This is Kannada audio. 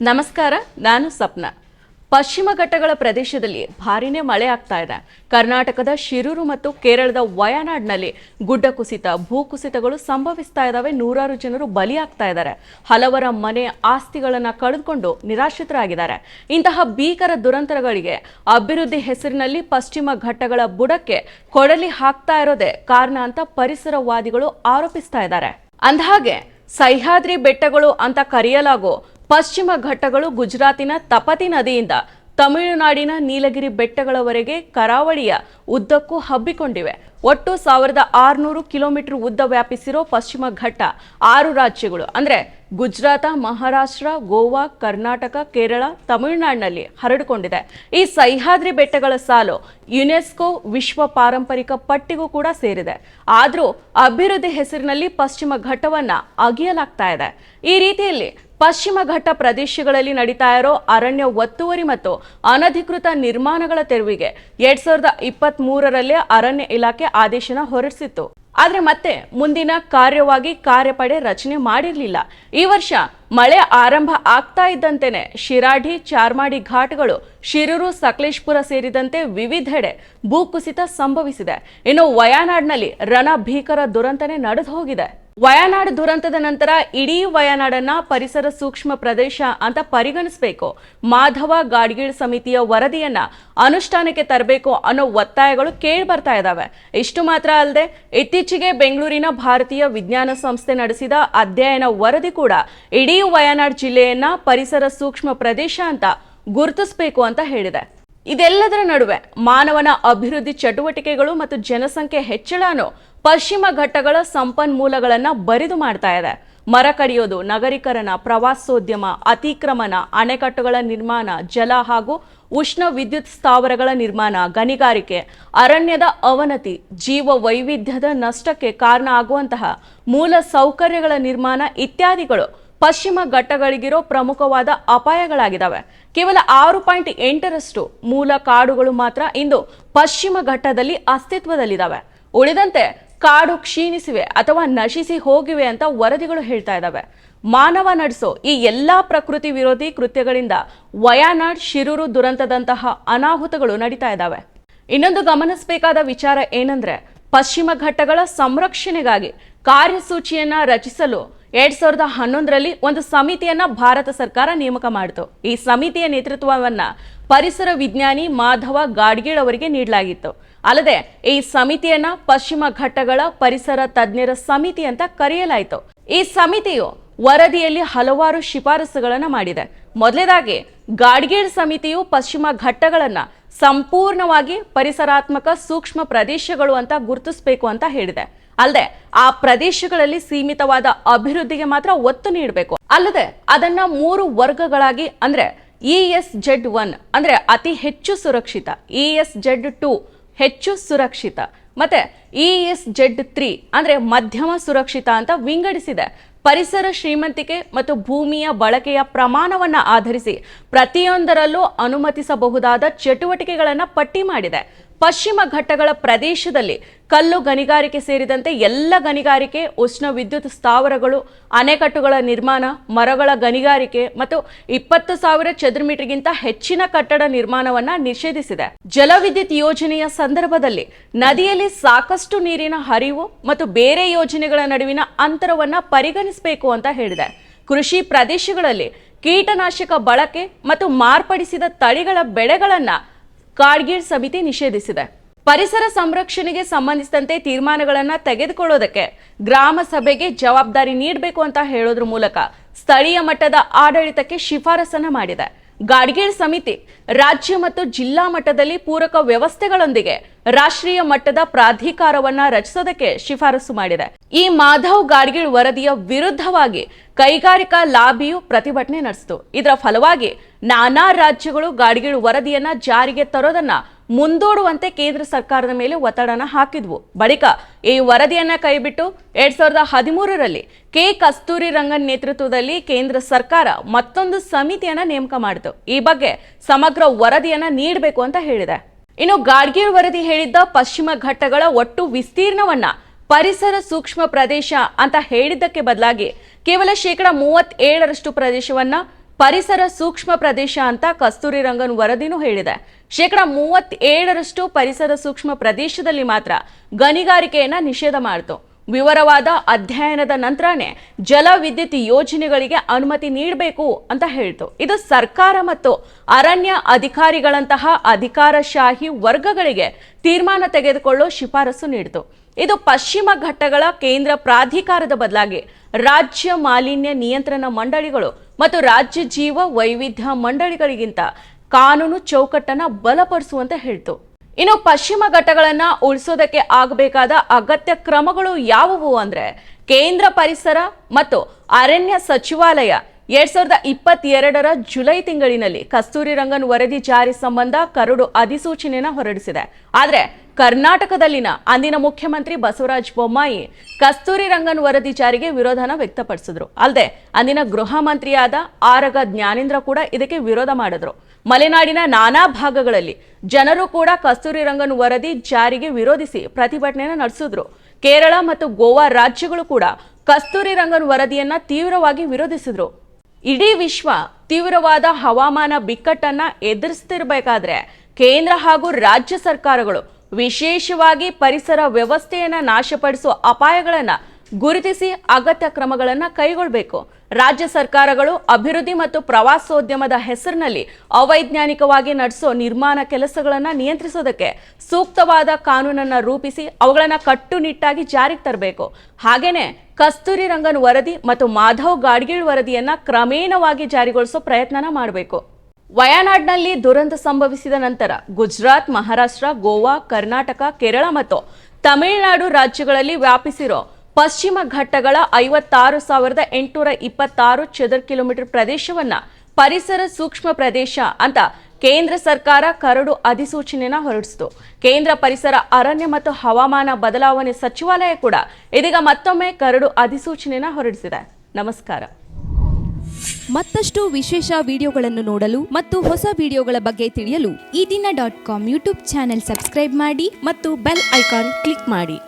ನಮಸ್ಕಾರ, ನಾನು ಸಪ್ನ. ಪಶ್ಚಿಮ ಘಟ್ಟಗಳ ಪ್ರದೇಶದಲ್ಲಿ ಭಾರಿನೇ ಮಳೆ ಆಗ್ತಾ ಇದೆ. ಕರ್ನಾಟಕದ ಶಿರೂರು ಮತ್ತು ಕೇರಳದ ವಯನಾಡ್ನಲ್ಲಿ ಗುಡ್ಡ ಕುಸಿತ ಭೂಕುಸಿತಗಳು ಸಂಭವಿಸ್ತಾ ಇದ್ದಾವೆ ನೂರಾರು ಜನರು ಬಲಿಯಾಗ್ತಾ ಇದ್ದಾರೆ ಹಲವರ ಮನೆ ಆಸ್ತಿಗಳನ್ನು ಕಳೆದುಕೊಂಡು ನಿರಾಶ್ರಿತರಾಗಿದ್ದಾರೆ. ಇಂತಹ ಭೀಕರ ದುರಂತಗಳಿಗೆ ಅಭಿವೃದ್ಧಿ ಹೆಸರಿನಲ್ಲಿ ಪಶ್ಚಿಮ ಘಟ್ಟಗಳ ಬುಡಕ್ಕೆ ಕೊಡಲಿ ಹಾಕ್ತಾ ಇರೋದೇ ಕಾರಣ ಅಂತ ಪರಿಸರವಾದಿಗಳು ಆರೋಪಿಸ್ತಾ ಇದ್ದಾರೆ. ಅಂದಹಾಗೆ ಸಹ್ಯಾದ್ರಿ ಬೆಟ್ಟಗಳು ಅಂತ ಕರೆಯಲಾಗೋ ಪಶ್ಚಿಮ ಘಟ್ಟಗಳು ಗುಜರಾತಿನ ತಪತಿ ನದಿಯಿಂದ ತಮಿಳುನಾಡಿನ ನೀಲಗಿರಿ ಬೆಟ್ಟಗಳವರೆಗೆ ಕರಾವಳಿಯ ಉದ್ದಕ್ಕೂ ಹಬ್ಬಿಕೊಂಡಿವೆ. ಒಟ್ಟು ಸಾವಿರದ ಆರುನೂರು ಕಿಲೋಮೀಟರ್ ಉದ್ದ ವ್ಯಾಪಿಸಿರೋ ಪಶ್ಚಿಮ ಘಟ್ಟ ಆರು ರಾಜ್ಯಗಳು. ಅಂದ್ರೆ ಗುಜರಾತ, ಮಹಾರಾಷ್ಟ್ರ, ಗೋವಾ, ಕರ್ನಾಟಕ, ಕೇರಳ, ತಮಿಳುನಾಡಿನಲ್ಲಿ ಹರಡಿಕೊಂಡಿದೆ. ಈ ಸಹ್ಯಾದ್ರಿ ಬೆಟ್ಟಗಳ ಸಾಲು ಯುನೆಸ್ಕೋ ವಿಶ್ವ ಪಾರಂಪರಿಕ ಪಟ್ಟಿಗೂ ಕೂಡ ಸೇರಿದೆ. ಆದರೂ ಅಭಿವೃದ್ಧಿ ಹೆಸರಿನಲ್ಲಿ ಪಶ್ಚಿಮ ಘಟ್ಟವನ್ನ ಅಗಿಯಲಾಗ್ತಾ ಇದೆ. ಈ ರೀತಿಯಲ್ಲಿ ಪಶ್ಚಿಮ ಘಟ್ಟ ಪ್ರದೇಶಗಳಲ್ಲಿ ನಡೀತಾ ಇರೋ ಅರಣ್ಯ ಒತ್ತುವರಿ ಮತ್ತು ಅನಧಿಕೃತ ನಿರ್ಮಾಣಗಳ ತೆರವಿಗೆ ಎರಡ್ ಸಾವಿರದ ಇಪ್ಪತ್ತ್ ಅರಣ್ಯ ಇಲಾಖೆ ಆದೇಶನ ಹೊರಡಿಸಿತ್ತು. ಆದ್ರೆ ಮತ್ತೆ ಮುಂದಿನ ಕಾರ್ಯವಾಗಿ ಕಾರ್ಯಪಡೆ ರಚನೆ ಮಾಡಿರಲಿಲ್ಲ. ಈ ವರ್ಷ ಮಳೆ ಆರಂಭ ಆಗ್ತಾ ಇದ್ದಂತೆಯೇ ಶಿರಾಡಿ, ಚಾರ್ಮಾಡಿ ಘಾಟ್ಗಳು, ಶಿರೂರು, ಸಕಲೇಶ್ಪುರ ಸೇರಿದಂತೆ ವಿವಿಧೆಡೆ ಭೂಕುಸಿತ ಸಂಭವಿಸಿದೆ. ಇನ್ನು ವಯನಾಡ್ನಲ್ಲಿ ರಣ ಭೀಕರ ದುರಂತನೇ ನಡೆದು ಹೋಗಿದೆ. ವಯನಾಡ್ ದುರಂತದ ನಂತರ ಇಡೀ ವಯನಾಡನ್ನ ಪರಿಸರ ಸೂಕ್ಷ್ಮ ಪ್ರದೇಶ ಅಂತ ಪರಿಗಣಿಸಬೇಕು. ಮಾಧವ ಗಾಡ್ಗೀಳ್ ಸಮಿತಿಯ ವರದಿಯನ್ನ ಅನುಷ್ಠಾನಕ್ಕೆ ತರಬೇಕು ಅನ್ನೋ ಒತ್ತಾಯಗಳು ಕೇಳಿ ಬರ್ತಾ ಇದ್ದಾವೆ ಇಷ್ಟು ಮಾತ್ರ ಅಲ್ಲದೆ ಇತ್ತೀಚೆಗೆ ಬೆಂಗಳೂರಿನ ಭಾರತೀಯ ವಿಜ್ಞಾನ ಸಂಸ್ಥೆ ನಡೆಸಿದ ಅಧ್ಯಯನ ವರದಿ ಕೂಡ ಇಡೀ ವಯನಾಡ್ ಜಿಲ್ಲೆಯನ್ನ ಪರಿಸರ ಸೂಕ್ಷ್ಮ ಪ್ರದೇಶ ಅಂತ ಗುರುತಿಸಬೇಕು ಅಂತ ಹೇಳಿದೆ. ಇದೆಲ್ಲದರ ನಡುವೆ ಮಾನವನ ಅಭಿವೃದ್ಧಿ ಚಟುವಟಿಕೆಗಳು ಮತ್ತು ಜನಸಂಖ್ಯೆ ಹೆಚ್ಚಳನು ಪಶ್ಚಿಮ ಘಟ್ಟಗಳ ಸಂಪನ್ಮೂಲಗಳನ್ನು ಬರಿದು ಮಾಡ್ತಾ ಇದೆ. ಮರ ಕಡಿಯೋದು, ನಗರೀಕರಣ, ಪ್ರವಾಸೋದ್ಯಮ, ಅತಿಕ್ರಮಣ, ಅಣೆಕಟ್ಟುಗಳ ನಿರ್ಮಾಣ, ಜಲ ಹಾಗೂ ಉಷ್ಣ ವಿದ್ಯುತ್ ಸ್ಥಾವರಗಳ ನಿರ್ಮಾಣ, ಗಣಿಗಾರಿಕೆ, ಅರಣ್ಯದ ಅವನತಿ ಜೀವ ವೈವಿಧ್ಯದ ನಷ್ಟಕ್ಕೆ ಕಾರಣ ಆಗುವಂತಹ ಮೂಲ ಸೌಕರ್ಯಗಳ ನಿರ್ಮಾಣ ಇತ್ಯಾದಿಗಳು ಪಶ್ಚಿಮ ಘಟ್ಟಗಳಿಗಿರೋ ಪ್ರಮುಖವಾದ ಅಪಾಯಗಳಾಗಿದ್ದಾವೆ ಕೇವಲ ಆರು ಪಾಯಿಂಟ್ ಎಂಟರಷ್ಟು ಮೂಲ ಕಾಡುಗಳು ಮಾತ್ರ ಇಂದು ಪಶ್ಚಿಮ ಘಟ್ಟದಲ್ಲಿ ಅಸ್ತಿತ್ವದಲ್ಲಿದ್ದಾವೆ ಉಳಿದಂತೆ ಕಾಡು ಕ್ಷೀಣಿಸಿವೆ ಅಥವಾ ನಶಿಸಿ ಹೋಗಿವೆ ಅಂತ ವರದಿಗಳು ಹೇಳ್ತಾ ಇದ್ದಾವೆ ಮಾನವ ನಡೆಸೋ ಈ ಎಲ್ಲಾ ಪ್ರಕೃತಿ ವಿರೋಧಿ ಕೃತ್ಯಗಳಿಂದ ವಯಾನಾಡ್ ಶಿರೂರು ದುರಂತದಂತಹ ಅನಾಹುತಗಳು ನಡೀತಾ ಇದ್ದಾವೆ ಇನ್ನೊಂದು ಗಮನಿಸಬೇಕಾದ ವಿಚಾರ ಏನಂದ್ರೆ, ಪಶ್ಚಿಮ ಘಟ್ಟಗಳ ಸಂರಕ್ಷಣೆಗಾಗಿ ಕಾರ್ಯಸೂಚಿಯನ್ನ ರಚಿಸಲು ಎರಡ್ ಸಾವಿರದ ಹನ್ನೊಂದರಲ್ಲಿ ಒಂದು ಸಮಿತಿಯನ್ನ ಭಾರತ ಸರ್ಕಾರ ನೇಮಕ ಮಾಡಿತು. ಈ ಸಮಿತಿಯ ನೇತೃತ್ವವನ್ನ ಪರಿಸರ ವಿಜ್ಞಾನಿ ಮಾಧವ ಗಾಡ್ಗೀಳ್ ಅವರಿಗೆ ನೀಡಲಾಗಿತ್ತು. ಅಲ್ಲದೆ, ಈ ಸಮಿತಿಯನ್ನ ಪಶ್ಚಿಮ ಘಟ್ಟಗಳ ಪರಿಸರ ತಜ್ಞರ ಸಮಿತಿ ಅಂತ ಕರೆಯಲಾಯಿತು. ಈ ಸಮಿತಿಯು ವರದಿಯಲ್ಲಿ ಹಲವಾರು ಶಿಫಾರಸುಗಳನ್ನು ಮಾಡಿದೆ. ಮೊದಲನೇದಾಗಿ ಗಾಡ್ಗೀಳ್ ಸಮಿತಿಯು ಪಶ್ಚಿಮ ಘಟ್ಟಗಳನ್ನು ಸಂಪೂರ್ಣವಾಗಿ ಪರಿಸರಾತ್ಮಕ ಸೂಕ್ಷ್ಮ ಪ್ರದೇಶಗಳು ಅಂತ ಗುರುತಿಸಬೇಕು ಅಂತ ಹೇಳಿದೆ. ಅಲ್ಲದೆ ಆ ಪ್ರದೇಶಗಳಲ್ಲಿ ಸೀಮಿತವಾದ ಅಭಿವೃದ್ಧಿಗೆ ಮಾತ್ರ ಒತ್ತು ನೀಡಬೇಕು. ಅಲ್ಲದೆ ಅದನ್ನ ಮೂರು ವರ್ಗಗಳಾಗಿ ಅಂದ್ರೆ ಇ ಎಸ್ ಜೆಡ್ ಒನ್ ಅಂದ್ರೆ ಅತಿ ಹೆಚ್ಚು ಸುರಕ್ಷಿತ, ಇ ಎಸ್ ಜೆಡ್ ಟು ಹೆಚ್ಚು ಸುರಕ್ಷಿತ, ಮತ್ತೆ ಇ ಎಸ್ ಜೆಡ್ ತ್ರೀ ಅಂದ್ರೆ ಮಧ್ಯಮ ಸುರಕ್ಷಿತ ಅಂತ ವಿಂಗಡಿಸಿದೆ. ಪರಿಸರ ಶ್ರೀಮಂತಿಕೆ ಮತ್ತು ಭೂಮಿಯ ಬಳಕೆಯ ಪ್ರಮಾಣವನ್ನು ಆಧರಿಸಿ ಪ್ರತಿಯೊಂದರಲ್ಲೂ ಅನುಮತಿಸಬಹುದಾದ ಚಟುವಟಿಕೆಗಳನ್ನು ಪಟ್ಟಿ ಮಾಡಿದೆ. ಪಶ್ಚಿಮ ಘಟ್ಟಗಳ ಪ್ರದೇಶದಲ್ಲಿ ಕಲ್ಲು ಗಣಿಗಾರಿಕೆ ಸೇರಿದಂತೆ ಎಲ್ಲ ಗಣಿಗಾರಿಕೆ, ಉಷ್ಣ ವಿದ್ಯುತ್ ಸ್ಥಾವರಗಳು, ಅಣೆಕಟ್ಟುಗಳ ನಿರ್ಮಾಣ, ಮರಗಳ ಗಣಿಗಾರಿಕೆ ಮತ್ತು ಇಪ್ಪತ್ತು ಸಾವಿರ ಚದುರ ಮೀಟರ್ಗಿಂತ ಹೆಚ್ಚಿನ ಕಟ್ಟಡ ನಿರ್ಮಾಣವನ್ನ ನಿಷೇಧಿಸಿದೆ. ಜಲವಿದ್ಯುತ್ ಯೋಜನೆಯ ಸಂದರ್ಭದಲ್ಲಿ ನದಿಯಲ್ಲಿ ಸಾಕಷ್ಟು ನೀರಿನ ಹರಿವು ಮತ್ತು ಬೇರೆ ಯೋಜನೆಗಳ ನಡುವಿನ ಅಂತರವನ್ನ ಪರಿಗಣಿಸಬೇಕು ಅಂತ ಹೇಳಿದೆ. ಕೃಷಿ ಪ್ರದೇಶಗಳಲ್ಲಿ ಕೀಟನಾಶಕ ಬಳಕೆ ಮತ್ತು ಮಾರ್ಪಡಿಸಿದ ತಳಿಗಳ ಬೆಳೆಗಳನ್ನ ಕಾರ್ಗಿಲ್ ಸಮಿತಿ ನಿಷೇಧಿಸಿದೆ. ಪರಿಸರ ಸಂರಕ್ಷಣೆಗೆ ಸಂಬಂಧಿಸಿದಂತೆ ತೀರ್ಮಾನಗಳನ್ನ ತೆಗೆದುಕೊಳ್ಳೋದಕ್ಕೆ ಗ್ರಾಮ ಸಭೆಗೆ ಜವಾಬ್ದಾರಿ ನೀಡಬೇಕು ಅಂತ ಹೇಳೋದ್ರ ಮೂಲಕ ಸ್ಥಳೀಯ ಮಟ್ಟದ ಆಡಳಿತಕ್ಕೆ ಶಿಫಾರಸನ್ನ ಮಾಡಿದೆ. ಗಾಡ್ಗೀಳ್ ಸಮಿತಿ ರಾಜ್ಯ ಮತ್ತು ಜಿಲ್ಲಾ ಮಟ್ಟದಲ್ಲಿ ಪೂರಕ ವ್ಯವಸ್ಥೆಗಳೊಂದಿಗೆ ರಾಷ್ಟ್ರೀಯ ಮಟ್ಟದ ಪ್ರಾಧಿಕಾರವನ್ನ ರಚಿಸೋದಕ್ಕೆ ಶಿಫಾರಸು ಮಾಡಿದೆ. ಈ ಮಾಧವ್ ಗಾಡ್ಗೀಳ್ ವರದಿಯ ವಿರುದ್ಧವಾಗಿ ಕೈಗಾರಿಕಾ ಲಾಬಿಯು ಪ್ರತಿಭಟನೆ ನಡೆಸಿತು. ಇದರ ಫಲವಾಗಿ ನಾನಾ ರಾಜ್ಯಗಳು ಗಾಡ್ಗೀಳ್ ವರದಿಯನ್ನ ಜಾರಿಗೆ ತರೋದನ್ನ ಮುಂದೂಡುವಂತೆ ಕೇಂದ್ರ ಸರ್ಕಾರದ ಮೇಲೆ ಒತ್ತಡನ ಹಾಕಿದ್ವು. ಬಳಿಕ ಈ ವರದಿಯನ್ನ ಕೈಬಿಟ್ಟು ಎರಡ್ ಸಾವಿರದ ಹದಿಮೂರರಲ್ಲಿ ಕೆ ಕಸ್ತೂರಿ ರಂಗನ್ ನೇತೃತ್ವದಲ್ಲಿ ಕೇಂದ್ರ ಸರ್ಕಾರ ಮತ್ತೊಂದು ಸಮಿತಿಯನ್ನ ನೇಮಕ ಮಾಡಿತು. ಈ ಬಗ್ಗೆ ಸಮಗ್ರ ವರದಿಯನ್ನ ನೀಡಬೇಕು ಅಂತ ಹೇಳಿದೆ. ಇನ್ನು ಗಾಡ್ಗೀಳ್ ವರದಿ ಹೇಳಿದ್ದ ಪಶ್ಚಿಮ ಘಟ್ಟಗಳ ಒಟ್ಟು ವಿಸ್ತೀರ್ಣವನ್ನ ಪರಿಸರ ಸೂಕ್ಷ್ಮ ಪ್ರದೇಶ ಅಂತ ಹೇಳಿದ್ದಕ್ಕೆ ಬದಲಾಗಿ ಕೇವಲ ಶೇಕಡ ಮೂವತ್ತೇಳರಷ್ಟು ಪ್ರದೇಶವನ್ನ ಪರಿಸರ ಸೂಕ್ಷ್ಮ ಪ್ರದೇಶ ಅಂತ ಕಸ್ತೂರಿ ರಂಗನ್ ವರದಿನೂ ಹೇಳಿದೆ. ಶೇಕಡ ಮೂವತ್ತೇಳರಷ್ಟು ಪರಿಸರ ಸೂಕ್ಷ್ಮ ಪ್ರದೇಶದಲ್ಲಿ ಮಾತ್ರ ಗಣಿಗಾರಿಕೆಯನ್ನು ನಿಷೇಧ ಮಾಡಿತು. ವಿವರವಾದ ಅಧ್ಯಯನದ ನಂತರನೇ ಜಲ ವಿದ್ಯುತ್ ಯೋಜನೆಗಳಿಗೆ ಅನುಮತಿ ನೀಡಬೇಕು ಅಂತ ಹೇಳಿತು. ಇದು ಸರ್ಕಾರ ಮತ್ತು ಅರಣ್ಯ ಅಧಿಕಾರಿಗಳಂತಹ ಅಧಿಕಾರಶಾಹಿ ವರ್ಗಗಳಿಗೆ ತೀರ್ಮಾನ ತೆಗೆದುಕೊಳ್ಳೋ ಶಿಫಾರಸು ನೀಡಿತು. ಇದು ಪಶ್ಚಿಮ ಘಟ್ಟಗಳ ಕೇಂದ್ರ ಪ್ರಾಧಿಕಾರದ ಬದಲಾಗಿ ರಾಜ್ಯ ಮಾಲಿನ್ಯ ನಿಯಂತ್ರಣ ಮಂಡಳಿಗಳು ಮತ್ತು ರಾಜ್ಯ ಜೀವ ವೈವಿಧ್ಯ ಮಂಡಳಿಗಳಿಗಿಂತ ಕಾನೂನು ಚೌಕಟ್ಟನ್ನ ಬಲಪಡಿಸುವಂತೆ ಹೇಳಿತು. ಇನ್ನು ಪಶ್ಚಿಮ ಘಟ್ಟಗಳನ್ನ ಉಳಿಸೋದಕ್ಕೆ ಆಗಬೇಕಾದ ಅಗತ್ಯ ಕ್ರಮಗಳು ಯಾವುವು ಅಂದ್ರೆ ಕೇಂದ್ರ ಪರಿಸರ ಮತ್ತು ಅರಣ್ಯ ಸಚಿವಾಲಯ ಎರಡ್ ಸಾವಿರದ ಇಪ್ಪತ್ತೆರಡರ ಜುಲೈ ತಿಂಗಳಿನಲ್ಲಿ ಕಸ್ತೂರಿ ರಂಗನ್ ವರದಿ ಜಾರಿ ಸಂಬಂಧ ಕರಡು ಅಧಿಸೂಚನೆಯನ್ನು ಹೊರಡಿಸಿದೆ. ಆದರೆ ಕರ್ನಾಟಕದಲ್ಲಿನ ಅಂದಿನ ಮುಖ್ಯಮಂತ್ರಿ ಬಸವರಾಜ ಬೊಮ್ಮಾಯಿ ಕಸ್ತೂರಿ ರಂಗನ್ ವರದಿ ಜಾರಿಗೆ ವಿರೋಧನ ವ್ಯಕ್ತಪಡಿಸಿದ್ರು. ಅಲ್ಲದೆ ಅಂದಿನ ಗೃಹ ಮಂತ್ರಿಯಾದ ಆರಗ ಜ್ಞಾನೇಂದ್ರ ಕೂಡ ಇದಕ್ಕೆ ವಿರೋಧ ಮಾಡಿದ್ರು. ಮಲೆನಾಡಿನ ನಾನಾ ಭಾಗಗಳಲ್ಲಿ ಜನರು ಕೂಡ ಕಸ್ತೂರಿ ರಂಗನ್ ವರದಿ ಜಾರಿಗೆ ವಿರೋಧಿಸಿ ಪ್ರತಿಭಟನೆಯನ್ನು ನಡೆಸಿದ್ರು. ಕೇರಳ ಮತ್ತು ಗೋವಾ ರಾಜ್ಯಗಳು ಕೂಡ ಕಸ್ತೂರಿ ರಂಗನ್ ವರದಿಯನ್ನ ತೀವ್ರವಾಗಿ ವಿರೋಧಿಸಿದ್ರು. ಇಡೀ ವಿಶ್ವ ತೀವ್ರವಾದ ಹವಾಮಾನ ಬಿಕ್ಕಟ್ಟನ್ನ ಎದುರಿಸ್ತಿರ್ಬೇಕಾದ್ರೆ ಕೇಂದ್ರ ಹಾಗೂ ರಾಜ್ಯ ಸರ್ಕಾರಗಳು ವಿಶೇಷವಾಗಿ ಪರಿಸರ ವ್ಯವಸ್ಥೆಯನ್ನ ನಾಶಪಡಿಸುವ ಅಪಾಯಗಳನ್ನ ಗುರುತಿಸಿ ಅಗತ್ಯ ಕ್ರಮಗಳನ್ನ ಕೈಗೊಳ್ಳಬೇಕು ರಾಜ್ಯ ಸರ್ಕಾರಗಳು ಅಭಿವೃದ್ಧಿ ಮತ್ತು ಪ್ರವಾಸೋದ್ಯಮದ ಹೆಸರಿನಲ್ಲಿ ಅವೈಜ್ಞಾನಿಕವಾಗಿ ನಡೆಸೋ ನಿರ್ಮಾಣ ಕೆಲಸಗಳನ್ನು ನಿಯಂತ್ರಿಸೋದಕ್ಕೆ ಸೂಕ್ತವಾದ ಕಾನೂನನ್ನು ರೂಪಿಸಿ ಅವುಗಳನ್ನು ಕಟ್ಟುನಿಟ್ಟಾಗಿ ಜಾರಿಗೆ ತರಬೇಕು. ಹಾಗೇನೆ ಕಸ್ತೂರಿ ರಂಗನ್ ವರದಿ ಮತ್ತು ಮಾಧವ್ ಗಾಡ್ಗೀಳ್ ವರದಿಯನ್ನು ಕ್ರಮೇಣವಾಗಿ ಜಾರಿಗೊಳಿಸೋ ಪ್ರಯತ್ನನ ಮಾಡಬೇಕು. ವಯನಾಡ್ನಲ್ಲಿ ದುರಂತ ಸಂಭವಿಸಿದ ನಂತರ ಗುಜರಾತ್, ಮಹಾರಾಷ್ಟ್ರ, ಗೋವಾ, ಕರ್ನಾಟಕ, ಕೇರಳ ಮತ್ತು ತಮಿಳುನಾಡು ರಾಜ್ಯಗಳಲ್ಲಿ ವ್ಯಾಪಿಸಿರೋ ಪಶ್ಚಿಮ ಘಟ್ಟಗಳ ಐವತ್ತಾರು ಸಾವಿರದ ಎಂಟುನೂರ ಇಪ್ಪತ್ತಾರು ಚದರ್ ಕಿಲೋಮೀಟರ್ ಪ್ರದೇಶವನ್ನ ಪರಿಸರ ಸೂಕ್ಷ್ಮ ಪ್ರದೇಶ ಅಂತ ಕೇಂದ್ರ ಸರ್ಕಾರ ಕರಡು ಅಧಿಸೂಚನೆನ ಹೊರಡಿಸಿತು. ಕೇಂದ್ರ ಪರಿಸರ, ಅರಣ್ಯ ಮತ್ತು ಹವಾಮಾನ ಬದಲಾವಣೆ ಸಚಿವಾಲಯ ಕೂಡ ಇದೀಗ ಮತ್ತೊಮ್ಮೆ ಕರಡು ಅಧಿಸೂಚನೆನ ಹೊರಡಿಸಿದೆ. ನಮಸ್ಕಾರ. ಮತ್ತಷ್ಟು ವಿಶೇಷ ವಿಡಿಯೋಗಳನ್ನು ನೋಡಲು ಮತ್ತು ಹೊಸ ವಿಡಿಯೋಗಳ ಬಗ್ಗೆ ತಿಳಿಯಲು ಈ ದಿನ dot com YouTube channel subscribe ಮಾಡಿ ಮತ್ತು ಬೆಲ್ ಐಕಾನ್ ಕ್ಲಿಕ್ ಮಾಡಿ.